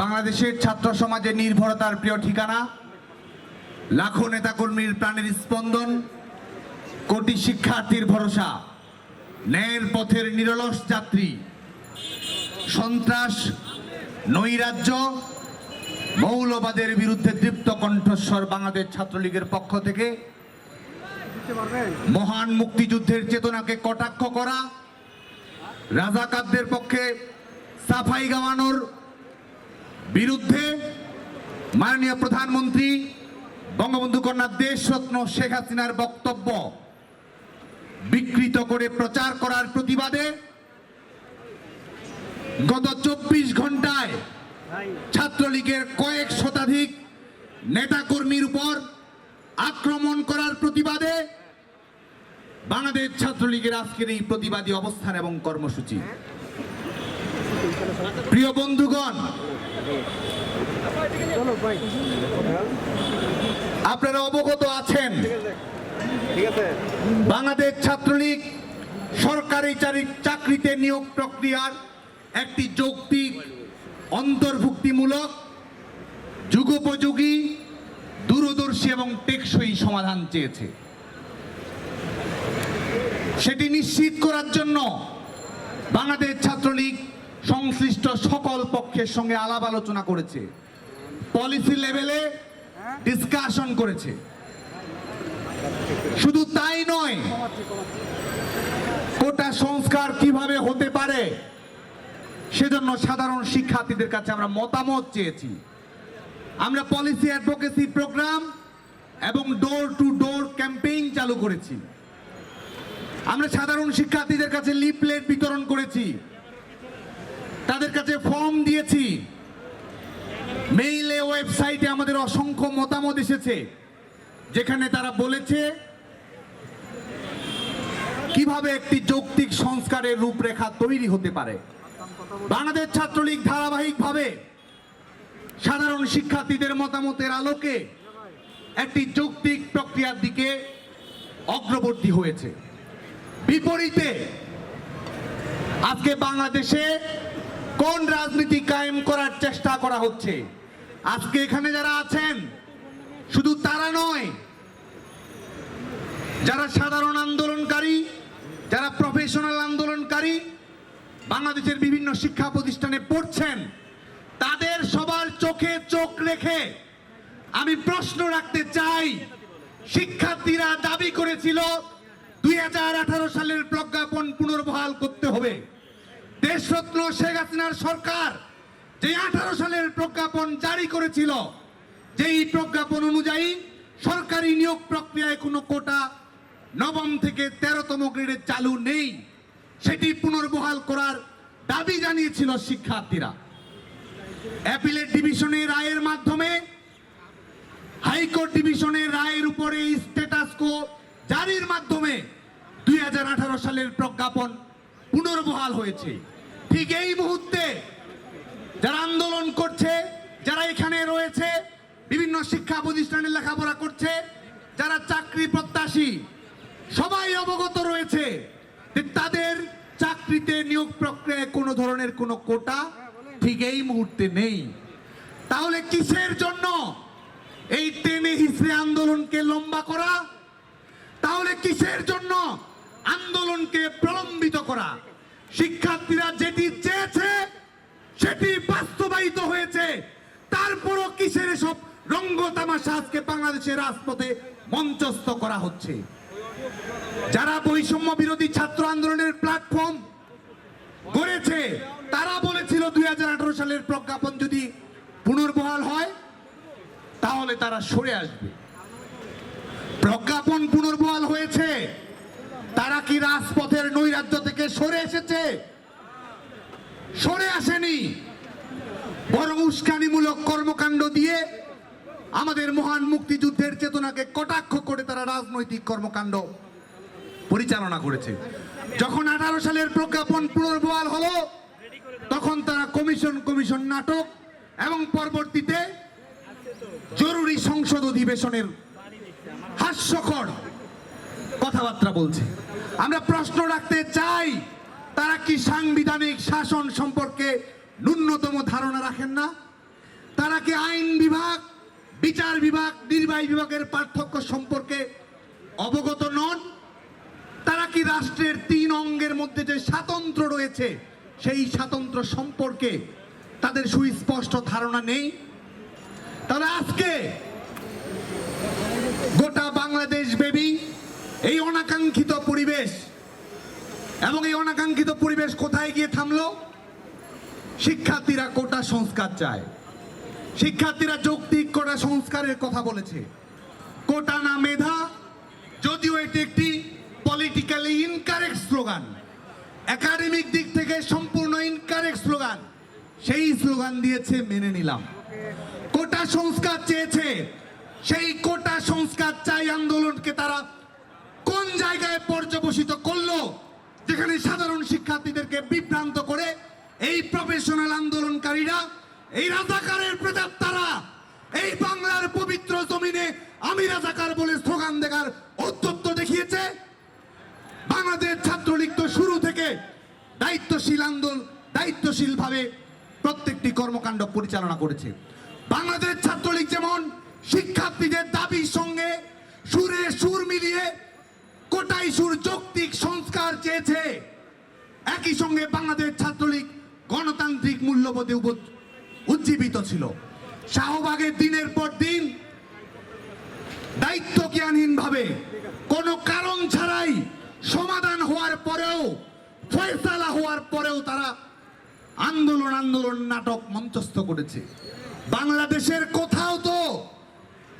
বাংলাদেশের ছাত্র সমাজের নির্ভরতার প্রিয় ঠিকানা, লাখো নেতাকর্মীর প্রাণের স্পন্দন, কোটি শিক্ষার্থীর ভরসা, ন্যায়ের পথের নিরলস যাত্রী, সন্ত্রাস, নৈরাজ্য, মৌলবাদের বিরুদ্ধে তৃপ্ত কণ্ঠস্বর বাংলাদেশ ছাত্রলীগের পক্ষ থেকে। মহান মুক্তিযুদ্ধের চেতনাকে কটাক্ষ করা রাজাকারদের পক্ষে সাফাই গাওয়ানোর বিরুদ্ধে মাননীয় প্রধানমন্ত্রী বঙ্গবন্ধু কন্যা দেশরত্ন শেখ হাসিনার বক্তব্য বিকৃত করে প্রচার করার প্রতিবাদে গত চব্বিশ ঘন্টায় ছাত্রলীগের কয়েক শতাধিক নেতাকর্মীর উপর আক্রমণ করার প্রতিবাদে বাংলাদেশ ছাত্রলীগের আজকের এই প্রতিবাদী অবস্থান এবং কর্মসূচি। প্রিয় বন্ধুগণ আপনারা অবগত আছেন। বাংলাদেশ ছাত্রলীগ সরকারি চাকরিতে নিয়োগ প্রক্রিয়ার একটি যৌক্তিক অন্তর্ভুক্তিমূলক, যুগোপযোগী, দূরদর্শী এবং টেকসই সমাধান চেয়েছে। সেটি নিশ্চিত করার জন্য বাংলাদেশ ছাত্রলীগ সংশ্লিষ্ট সকল পক্ষের সঙ্গে আলাপ আলোচনা করেছে। পলিসি লেভেলে ডিসকাশন করেছে। শুধু তাই নয়, কোটা সংস্কার কীভাবে হতে পারে সেজন্য সাধারণ শিক্ষার্থীদের কাছে আমরা মতামত চেয়েছি। আমরা পলিসি অ্যাডভোকেসি প্রোগ্রাম এবং ডোর টু ডোর ক্যাম্পেইন চালু করেছি। আমরা সাধারণ শিক্ষার্থীদের কাছে লিফলেট বিতরণ করেছি। তাদের কাছে ফর্ম দিয়েছি। মেইলে ওয়েবসাইটে আমাদের অসংখ্য মতামত এসেছে, যেখানে তারা বলেছে, কীভাবে একটি যৌক্তিক সংস্কারের রূপরেখা তৈরি হতে পারে। বাংলাদেশ ছাত্রলীগ ধারাবাহিকভাবে সাধারণ শিক্ষার্থীদের মতামতের আলোকে একটি যৌক্তিক প্রক্রিয়ার দিকে অগ্রবর্তী হয়েছে। বিপরীতে, আজকে বাংলাদেশে কোন রাজনীতি কায়েম করার চেষ্টা করা হচ্ছে? আজকে এখানে যারা আছেন, শুধু তারা নয়, যারা সাধারণ আন্দোলনকারী, যারা প্রফেশনাল আন্দোলনকারী, বাংলাদেশের বিভিন্ন শিক্ষা প্রতিষ্ঠানে পড়ছেন, তাদের সবার চোখে চোখ রেখে আমি প্রশ্ন রাখতে চাই। শিক্ষার্থীরা দাবি করেছিল, দুই হাজার আঠারো সালের প্রজ্ঞাপন পুনর্বহাল করতে হবে। দেশরত্ন শেখ হাসিনার সরকার যে আঠারো সালের প্রজ্ঞাপন জারি করেছিল, যেই প্রজ্ঞাপন অনুযায়ী সরকারি নিয়োগ প্রক্রিয়ায় কোনো কোটা নবম থেকে তেরোতম গ্রেডে চালু নেই। সেটি পুনর্বহাল করার দাবি জানিয়েছিল শিক্ষার্থীরা। অ্যাপিলেট ডিভিশনের রায়ের মাধ্যমে হাইকোর্ট ডিভিশনের রায়ের উপরে স্ট্যাটাস কো জারির মাধ্যমে দুই হাজার আঠারো সালের প্রজ্ঞাপন পুনর্বহাল হয়েছে। ঠিক এই মুহূর্তে যারা আন্দোলন করছে, যারা এখানে রয়েছে, বিভিন্ন শিক্ষা প্রতিষ্ঠানে লেখাপড়া করছে, যারা চাকরি প্রত্যাশী, সবাই অবগত রয়েছে যে তাদের চাকরিতে নিয়োগ প্রক্রিয়ায় কোনো ধরনের কোনো কোটা ঠিক এই মুহূর্তে নেই। তাহলে কিসের জন্য এই টেনে হিসড়ে আন্দোলনকে লম্বা করা? তাহলে কিসের জন্য আন্দোলনকে প্রলম্বিত করা? শিক্ষার্থীরা যেটি চেয়েছে, সেটি বাস্তবায়িত হয়েছে। তারপরও কিসের সব রঙ্গ তামাশা আজকে বাংলাদেশের রাজপথে মঞ্চস্থ করা হচ্ছে? যারা বৈষম্য বিরোধী ছাত্র আন্দোলনের প্ল্যাটফর্ম গড়েছে, তারা বলেছিল দুই হাজার আঠারো সালের প্রজ্ঞাপন যদি পুনর্বহাল হয়, তাহলে তারা সরে আসবে। প্রজ্ঞাপন পুনর্বহাল হয়েছে। তারা কি রাজপথের নৈরাজ্য থেকে সরে এসেছে? সরে আসেনি। বরং উস্কানিমূলক কর্মকাণ্ড দিয়ে আমাদের মহান মুক্তিযুদ্ধের চেতনাকে কটাক্ষ করে তারা রাজনৈতিক কর্মকাণ্ড পরিচালনা করেছে। যখন আঠারো সালের প্রজ্ঞাপন পুনর্বহাল হলো, তখন তারা কমিশন কমিশন নাটক এবং পরবর্তীতে জরুরি সংসদ অধিবেশনের হাস্যকর কথাবার্তা বলছে। আমরা প্রশ্ন রাখতে চাই, তারা কি সাংবিধানিক শাসন সম্পর্কে ন্যূনতম ধারণা রাখেন না? তারা কি আইন বিভাগ, বিচার বিভাগ, নির্বাহী বিভাগের পার্থক্য সম্পর্কে অবগত নন? তারা কি রাষ্ট্রের তিন অঙ্গের মধ্যে যে স্বাতন্ত্র রয়েছে, সেই স্বাতন্ত্র সম্পর্কে তাদের সুস্পষ্ট ধারণা নেই? তাহলে আজকে গোটা বাংলাদেশ বেবি এই অনাকাঙ্ক্ষিত পরিবেশ এবং এই অনাকাঙ্ক্ষিত পরিবেশ কোথায় গিয়ে থামলো? শিক্ষার্থীরা কোটা সংস্কার চায়। শিক্ষার্থীরা যৌক্তিক কোটা সংস্কারের কথা বলেছে। কোটা না মেধা, যদিও এটি একটি পলিটিক্যালি ইনকারেক্ট স্লোগান একাডেমিক দিক থেকে সম্পূর্ণ ইনকারেক্ট স্লোগান সেই স্লোগান দিয়েছে, মেনে নিলাম। কোটা সংস্কার চেয়েছে। সেই কোটা সংস্কার চাই আন্দোলনকে তারা জায়গায় পর্যবসিত করল, যেখানে সাধারণ শিক্ষার্থীদেরকে বিভ্রান্ত করে এই প্রফেশনাল আন্দোলনকারীরা, এই রাজাকারের প্রেতাত্মারা এই বাংলার পবিত্র জমিনে আমি রাজাকার বলে স্লোগান দেখার অত্যত্ত দেখিয়েছে। বাংলাদেশ ছাত্রলীগ তো শুরু থেকে দায়িত্বশীল আন্দোলন দায়িত্বশীল ভাবে প্রত্যেকটি কর্মকাণ্ড পরিচালনা করেছে। বাংলাদেশ ছাত্রলীগ যেমন শিক্ষার্থীদের দাবির সঙ্গে সুরে সুর মিলিয়ে কোটাই সুর যৌক্তিক সংস্কার চেয়েছে। একই সঙ্গে বাংলাদেশ ছাত্রলীগ গণতান্ত্রিক মূল্যবোধে উজ্জীবিত ছিল। শাহবাগের দিনের পর দিন দায়িত্ব ভাবে কোনো কারণ ছাড়াই সমাধান হওয়ার পরেও, ফয়সালা হওয়ার পরেও তারা আন্দোলন আন্দোলন নাটক মঞ্চস্থ করেছে। বাংলাদেশের কোথাও তো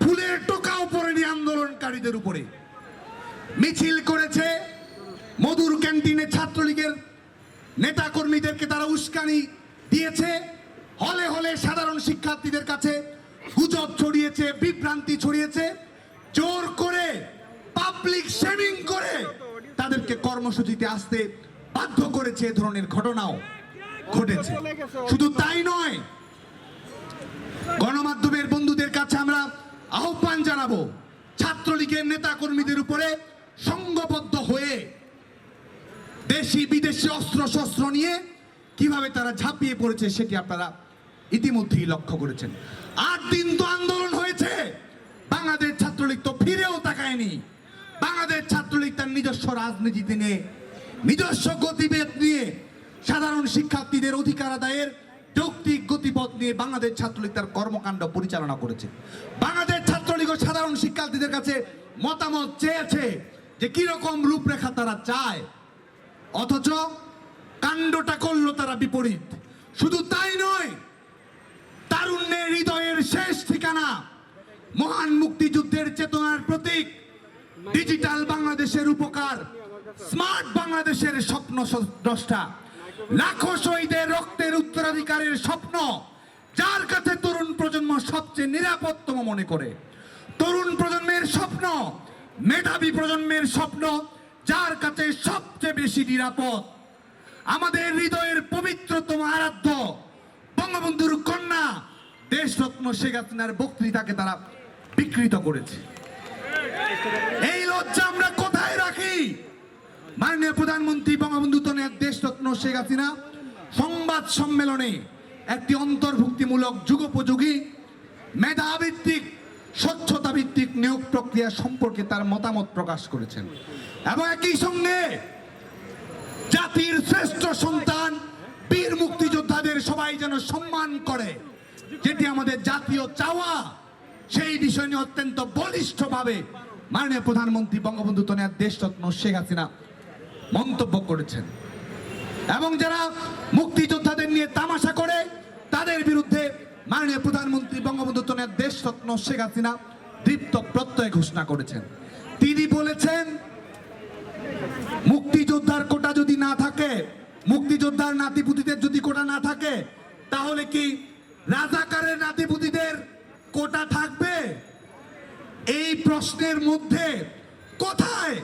ফুলের টোকাও পড়েনি আন্দোলনকারীদের উপরে। মিছিল করেছে মধুর ক্যান্টিনে ছাত্রলীগের নেতা কর্মীদেরকে তারা উস্কানি দিয়েছে। হলে হলে সাধারণ শিক্ষার্থীদের কাছে গুজব ছড়িয়েছে, বিভ্রান্তি ছড়িয়েছে। জোর করে পাবলিক শেমিং করে তাদেরকে কর্মসূচিতে আসতে বাধ্য করেছে এ ধরনের ঘটনাও ঘটেছে। শুধু তাই নয়, গণমাধ্যমের বন্ধুদের কাছে আমরা আহ্বান জানাব, ছাত্রলীগের নেতা কর্মীদের উপরে সংঘবদ্ধ হয়ে দেশি বিদেশি অস্ত্র শস্ত্র নিয়ে কীভাবে তারা ঝাঁপিয়ে পড়েছে সেটি আপনারা ইতিমধ্যেই লক্ষ্য করেছেন। আট দিন তো আন্দোলন হয়েছে। বাংলাদেশ ছাত্রলীগ তো ফিরেও তাকায়নি। বাংলাদেশ ছাত্রলীগ তার নিজস্ব রাজনীতিতে নিয়ে নিজস্ব গতিবেদ নিয়ে সাধারণ শিক্ষার্থীদের অধিকার আদায়ের যৌক্তিক গতিপথ নিয়ে বাংলাদেশ ছাত্রলীগ তার কর্মকাণ্ড পরিচালনা করেছে। বাংলাদেশ ছাত্রলীগ ও সাধারণ শিক্ষার্থীদের কাছে মতামত চেয়েছে যে কীরকম রূপরেখা তারা চায়, অথচ কাণ্ডটা করল তারা বিপরীত। শুধু তাই নয়, তারুণ্যের হৃদয়ের শেষ ঠিকানা মহান মুক্তিযুদ্ধের চেতনার প্রতীক, ডিজিটাল বাংলাদেশের উপকার, স্মার্ট বাংলাদেশের স্বপ্ন দ্রষ্টা লাখো শহীদের রক্তের উত্তরাধিকারের স্বপ্ন, যার কাছে তরুণ প্রজন্ম সবচেয়ে নিরাপত্তম মনে করে। তরুণ প্রজন্মের স্বপ্ন মেধাবী প্রজন্মের স্বপ্ন, যার কাছে সবচেয়ে বেশি নিরাপদ। আমাদের হৃদয়ের পবিত্রতম আরাধ্য বঙ্গবন্ধুর কন্যা দেশরত্ন শেখ হাসিনার বক্তৃতাকে তারা বিকৃত করেছে। এই লজ্জা আমরা কোথায় রাখি? মাননীয় প্রধানমন্ত্রী বঙ্গবন্ধু তনের দেশরত্ন শেখ হাসিনা। সংবাদ সম্মেলনে একটি অন্তর্ভুক্তিমূলক যুগোপযোগী, মেধাভিত্তিক স্বচ্ছতা ভিত্তিক নিয়োগ প্রক্রিয়া সম্পর্কে তার মতামত প্রকাশ করেছেন। এবং একই সঙ্গে জাতির শ্রেষ্ঠ সন্তান, বীর মুক্তিযোদ্ধাদের সবাই যেন সম্মান করে, যেটি আমাদের জাতীয় চাওয়া, সেই বিষয় নিয়ে অত্যন্ত বলিষ্ঠভাবে মাননীয় প্রধানমন্ত্রী বঙ্গবন্ধু তনিয়ার দেশরত্ন শেখ হাসিনা মন্তব্য করেছেন। এবং যারা মুক্তিযোদ্ধাদের নিয়ে তামাশা করে, তাদের বিরুদ্ধে মাননীয় প্রধানমন্ত্রী বঙ্গবন্ধু তনিয়ার দেশরত্ন শেখ হাসিনা দীপ্ত প্রত্যয় ঘোষণা করেছেন। তিনি বলেছেন, মুক্তিযোদ্ধার কোটা যদি না থাকে, মুক্তিযোদ্ধার নাতিপুতিদের যদি কোটা না থাকে, তাহলে কি রাজাকারের নাতিপুতিদের কোটা থাকবে? এই প্রশ্নের মধ্যে কোথায়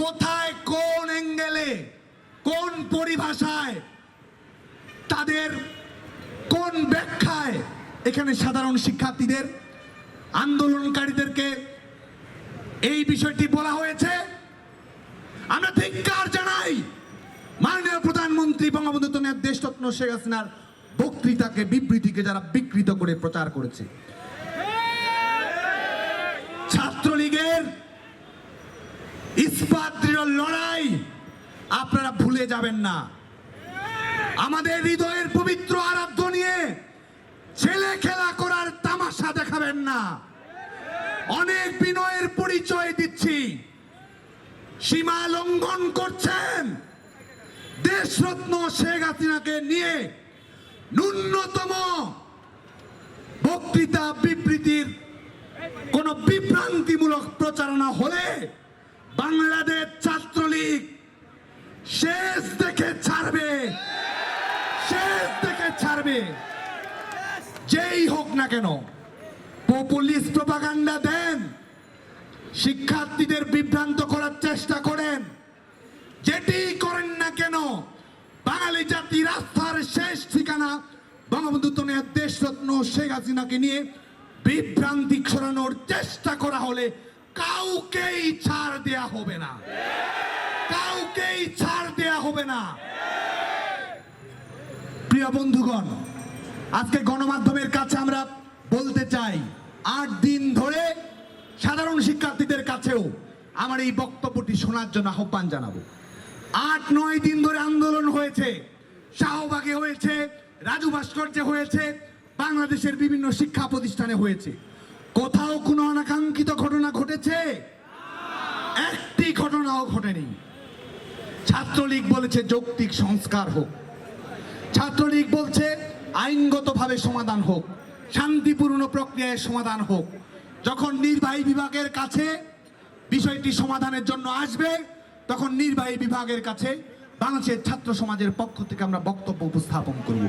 কোথায়, কোন অ্যাঙ্গেলে, কোন পরিভাষায় তাদের কোন ব্যাখ্যায় এখানে সাধারণ শিক্ষার্থীদের, আন্দোলনকারীদেরকে এই বিষয়টি বলা হয়েছে? আমরা ধিক্কার জানাই। মাননীয় প্রধানমন্ত্রী বঙ্গবন্ধু তনের দেশরত্ন শেখ হাসিনার বক্তৃতাকে, বিবৃতিকে যারা বিকৃত করে প্রচার করেছে। ছাত্রলীগের ইস্পাত লড়াই আপনারা ভুলে যাবেন না। আমাদের হৃদয়ের পবিত্র আরাধ্য নিয়ে ছেলে খেলা করার তামাশা দেখাবেন না। অনেক বিনয়ের পরিচয় দিচ্ছি। সীমা লঙ্ঘন করছেন। দেশরত্ন শেখ হাসিনাকে নিয়ে ন্যূনতম বক্তৃতা বিবৃতির কোন বিভ্রান্তিমূলক প্রচারণা হলে বাংলাদেশ ছাত্রলীগ শেষ দেখে ছাড়বে। শেষ দেখে ছাড়বে। যেই হোক না কেন, পপুলিস্ট প্রপাগান্ডা দেন, শিক্ষার্থীদের বিভ্রান্ত করার চেষ্টা করেন। যেটি করেন না কেন, বাঙালি জাতি রাস্তার শেষ ঠিকানা বঙ্গবন্ধু তনয়া দেশরত্ন শেখ হাসিনাকে নিয়ে বিভ্রান্তি ছড়ানোর চেষ্টা করা হলে কাউকেই ছাড় দেয়া হবে না। ছাড় দেয়া হবে না। প্রিয় বন্ধুগণ, আজকে গণমাধ্যমের কাছে আমরা বলতে চাই, আট দিন ধরে সাধারণ শিক্ষার্থীদের কাছেও আমার এই বক্তব্যটি শোনার জন্য আহ্বান জানাব। আট, নয় দিন ধরে আন্দোলন হয়েছে, শাহবাগে হয়েছে, রাজু ভাস্কর্যে হয়েছে, বাংলাদেশের বিভিন্ন শিক্ষা প্রতিষ্ঠানে হয়েছে। কোথাও কোনো অনাকাঙ্ক্ষিত ঘটনা ঘটেছে? একটি ঘটনাও ঘটেনি। ছাত্রলীগ বলেছে যৌক্তিক সংস্কার হোক। ছাত্রলীগ বলছে আইনগতভাবে সমাধান হোক, শান্তিপূর্ণ প্রক্রিয়ায় সমাধান হোক। যখন নির্বাহী বিভাগের কাছে বিষয়টি সমাধানের জন্য আসবে, তখন নির্বাহী বিভাগের কাছে বাংলাদেশের ছাত্র সমাজের পক্ষ থেকে আমরা বক্তব্য উপস্থাপন করব।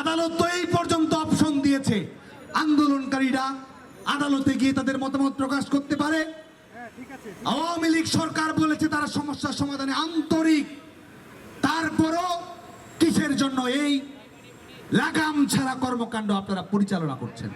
আদালত তো এই পর্যন্ত অপশন দিয়েছে। আন্দোলনকারীরা আদালতে গিয়ে তাদের মতামত প্রকাশ করতে পারে। আওয়ামী লীগ সরকার বলেছে তারা সমস্যার সমাধানে আন্তরিক। তারপরও কিসের জন্য এই লাগাম ছাড়া কর্মকাণ্ড আপনারা পরিচালনা করছেন?